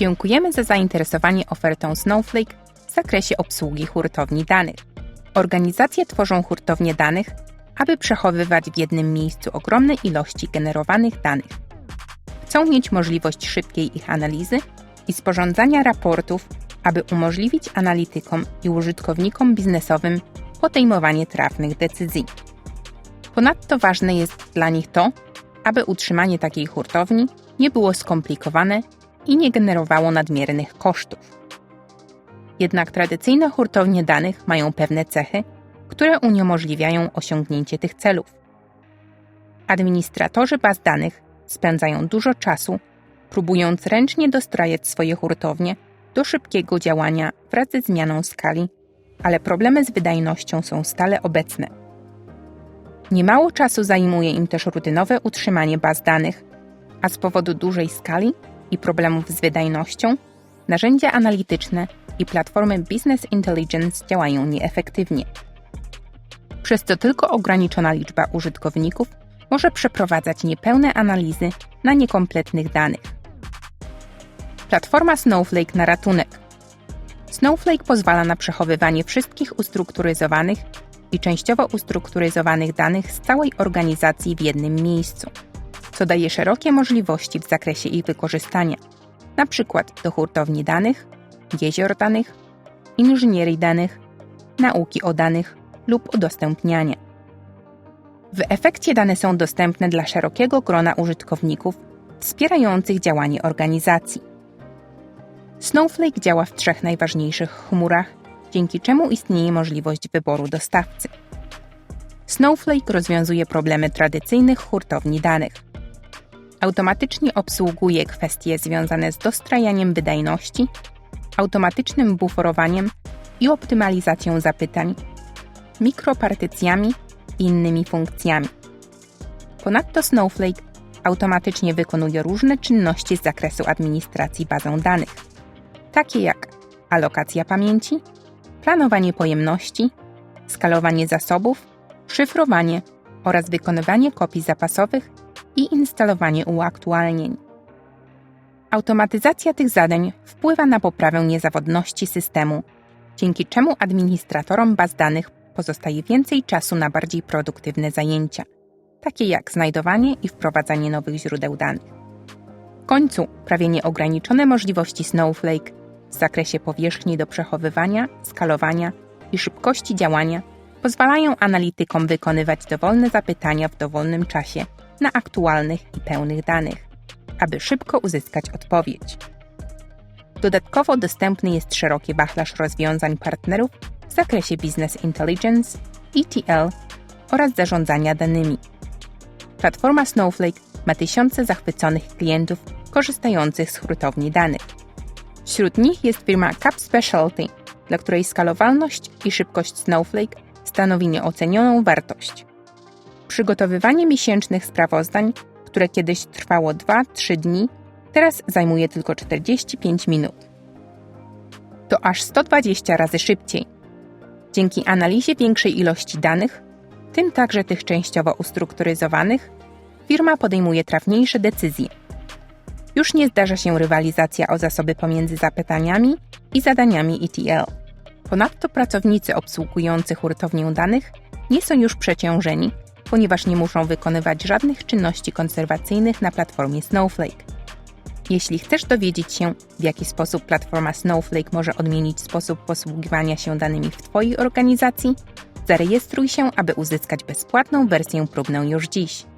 Dziękujemy za zainteresowanie ofertą Snowflake w zakresie obsługi hurtowni danych. Organizacje tworzą hurtownie danych, aby przechowywać w jednym miejscu ogromne ilości generowanych danych. Chcą mieć możliwość szybkiej ich analizy i sporządzania raportów, aby umożliwić analitykom i użytkownikom biznesowym podejmowanie trafnych decyzji. Ponadto ważne jest dla nich to, aby utrzymanie takiej hurtowni nie było skomplikowane i nie generowało nadmiernych kosztów. Jednak tradycyjne hurtownie danych mają pewne cechy, które uniemożliwiają osiągnięcie tych celów. Administratorzy baz danych spędzają dużo czasu, próbując ręcznie dostrajać swoje hurtownie do szybkiego działania wraz ze zmianą skali, ale problemy z wydajnością są stale obecne. Niemało czasu zajmuje im też rutynowe utrzymanie baz danych, a z powodu dużej skali i problemów z wydajnością, narzędzia analityczne i platformy Business Intelligence działają nieefektywnie. Przez to tylko ograniczona liczba użytkowników może przeprowadzać niepełne analizy na niekompletnych danych. Platforma Snowflake na ratunek. Snowflake pozwala na przechowywanie wszystkich ustrukturyzowanych i częściowo ustrukturyzowanych danych z całej organizacji w jednym miejscu, co daje szerokie możliwości w zakresie ich wykorzystania, np. do hurtowni danych, jezior danych, inżynierii danych, nauki o danych lub udostępniania. W efekcie dane są dostępne dla szerokiego grona użytkowników wspierających działanie organizacji. Snowflake działa w trzech najważniejszych chmurach, dzięki czemu istnieje możliwość wyboru dostawcy. Snowflake rozwiązuje problemy tradycyjnych hurtowni danych. Automatycznie obsługuje kwestie związane z dostrajaniem wydajności, automatycznym buforowaniem i optymalizacją zapytań, mikropartycjami i innymi funkcjami. Ponadto Snowflake automatycznie wykonuje różne czynności z zakresu administracji bazą danych, takie jak alokacja pamięci, planowanie pojemności, skalowanie zasobów, szyfrowanie oraz wykonywanie kopii zapasowych i instalowanie uaktualnień. Automatyzacja tych zadań wpływa na poprawę niezawodności systemu, dzięki czemu administratorom baz danych pozostaje więcej czasu na bardziej produktywne zajęcia, takie jak znajdowanie i wprowadzanie nowych źródeł danych. W końcu prawie nieograniczone możliwości Snowflake w zakresie powierzchni do przechowywania, skalowania i szybkości działania pozwalają analitykom wykonywać dowolne zapytania w dowolnym czasie na aktualnych i pełnych danych, aby szybko uzyskać odpowiedź. Dodatkowo dostępny jest szeroki wachlarz rozwiązań partnerów w zakresie Business Intelligence, ETL oraz zarządzania danymi. Platforma Snowflake ma tysiące zachwyconych klientów korzystających z hurtowni danych. Wśród nich jest firma Cap Specialty, dla której skalowalność i szybkość Snowflake stanowi nieocenioną wartość. Przygotowywanie miesięcznych sprawozdań, które kiedyś trwało 2-3 dni, teraz zajmuje tylko 45 minut. To aż 120 razy szybciej. Dzięki analizie większej ilości danych, tym także tych częściowo ustrukturyzowanych, firma podejmuje trafniejsze decyzje. Już nie zdarza się rywalizacja o zasoby pomiędzy zapytaniami i zadaniami ETL. Ponadto pracownicy obsługujący hurtownię danych nie są już przeciążeni, ponieważ nie muszą wykonywać żadnych czynności konserwacyjnych na platformie Snowflake. Jeśli chcesz dowiedzieć się, w jaki sposób platforma Snowflake może odmienić sposób posługiwania się danymi w Twojej organizacji, zarejestruj się, aby uzyskać bezpłatną wersję próbną już dziś.